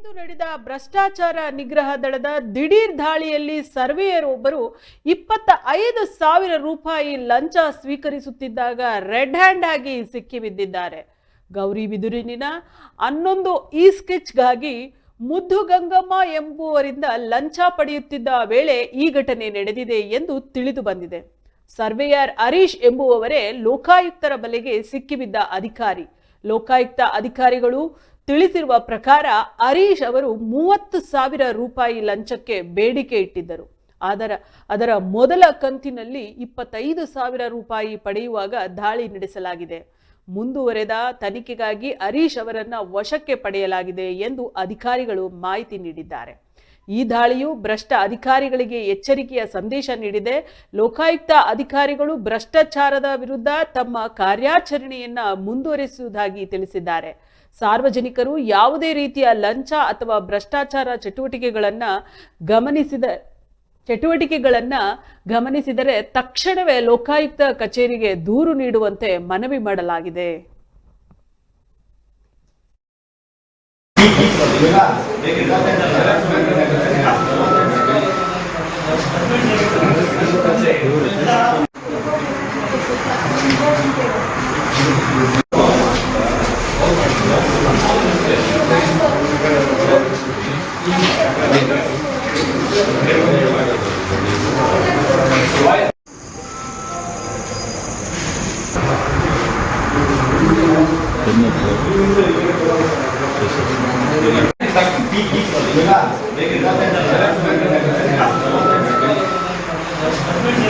ಇಂದು ನಡೆದ ಭ್ರಷ್ಟಾಚಾರ ನಿಗ್ರಹ ದಳದ ದಿಢೀರ್ ದಾಳಿಯಲ್ಲಿ ಸರ್ವೇಯರ್ ಒಬ್ಬರು ಇಪ್ಪತ್ತ ಐದು ಸಾವಿರ ರೂಪಾಯಿ ಲಂಚ ಸ್ವೀಕರಿಸುತ್ತಿದ್ದಾಗ ರೆಡ್ ಹ್ಯಾಂಡ್ ಆಗಿ ಸಿಕ್ಕಿಬಿದ್ದಿದ್ದಾರೆ ಗೌರಿಬಿದುರಿನ ಹನ್ನೊಂದು ಈ ಸ್ಕೆಚ್ಗಾಗಿ ಮುದ್ದು ಗಂಗಮ್ಮ ಎಂಬುವರಿಂದ ಲಂಚ ಪಡೆಯುತ್ತಿದ್ದ ವೇಳೆ ಈ ಘಟನೆ ನಡೆದಿದೆ ಎಂದು ತಿಳಿದು ಬಂದಿದೆ. ಸರ್ವೇಯರ್ ಹರೀಶ್ ಎಂಬುವವರೇ ಲೋಕಾಯುಕ್ತರ ಬಲೆಗೆ ಸಿಕ್ಕಿಬಿದ್ದ ಅಧಿಕಾರಿ. ಲೋಕಾಯುಕ್ತ ಅಧಿಕಾರಿಗಳು ತಿಳಿಸಿರುವ ಪ್ರಕಾರ ಹರೀಶ್ ಅವರು ಮೂವತ್ತು ಸಾವಿರ ರೂಪಾಯಿ ಲಂಚಕ್ಕೆ ಬೇಡಿಕೆ ಇಟ್ಟಿದ್ದರು. ಅದರ ಅದರ ಮೊದಲ ಕಂತಿನಲ್ಲಿ ಇಪ್ಪತ್ತೈದು ಸಾವಿರ ರೂಪಾಯಿ ಪಡೆಯುವಾಗ ದಾಳಿ ನಡೆಸಲಾಗಿದೆ. ಮುಂದುವರೆದ ತನಿಖೆಗಾಗಿ ಹರೀಶ್ ಅವರನ್ನು ವಶಕ್ಕೆ ಪಡೆಯಲಾಗಿದೆ ಎಂದು ಅಧಿಕಾರಿಗಳು ಮಾಹಿತಿ ನೀಡಿದ್ದಾರೆ. ಈ ದಾಳಿಯು ಭ್ರಷ್ಟ ಅಧಿಕಾರಿಗಳಿಗೆ ಎಚ್ಚರಿಕೆಯ ಸಂದೇಶ ನೀಡಿದೆ. ಲೋಕಾಯುಕ್ತ ಅಧಿಕಾರಿಗಳು ಭ್ರಷ್ಟಾಚಾರದ ವಿರುದ್ಧ ತಮ್ಮ ಕಾರ್ಯಾಚರಣೆಯನ್ನ ಮುಂದುವರಿಸುವುದಾಗಿ ತಿಳಿಸಿದ್ದಾರೆ. ಸಾರ್ವಜನಿಕರು ಯಾವುದೇ ರೀತಿಯ ಲಂಚ ಅಥವಾ ಭ್ರಷ್ಟಾಚಾರ ಚಟುವಟಿಕೆಗಳನ್ನ ಗಮನಿಸಿದ, ಚಟುವಟಿಕೆಗಳನ್ನ ಗಮನಿಸಿದರೆ ತಕ್ಷಣವೇ ಲೋಕಾಯುಕ್ತ ಕಚೇರಿಗೆ ದೂರು ನೀಡುವಂತೆ ಮನವಿ ಮಾಡಲಾಗಿದೆ. ಇಲ್ಲ Thank you.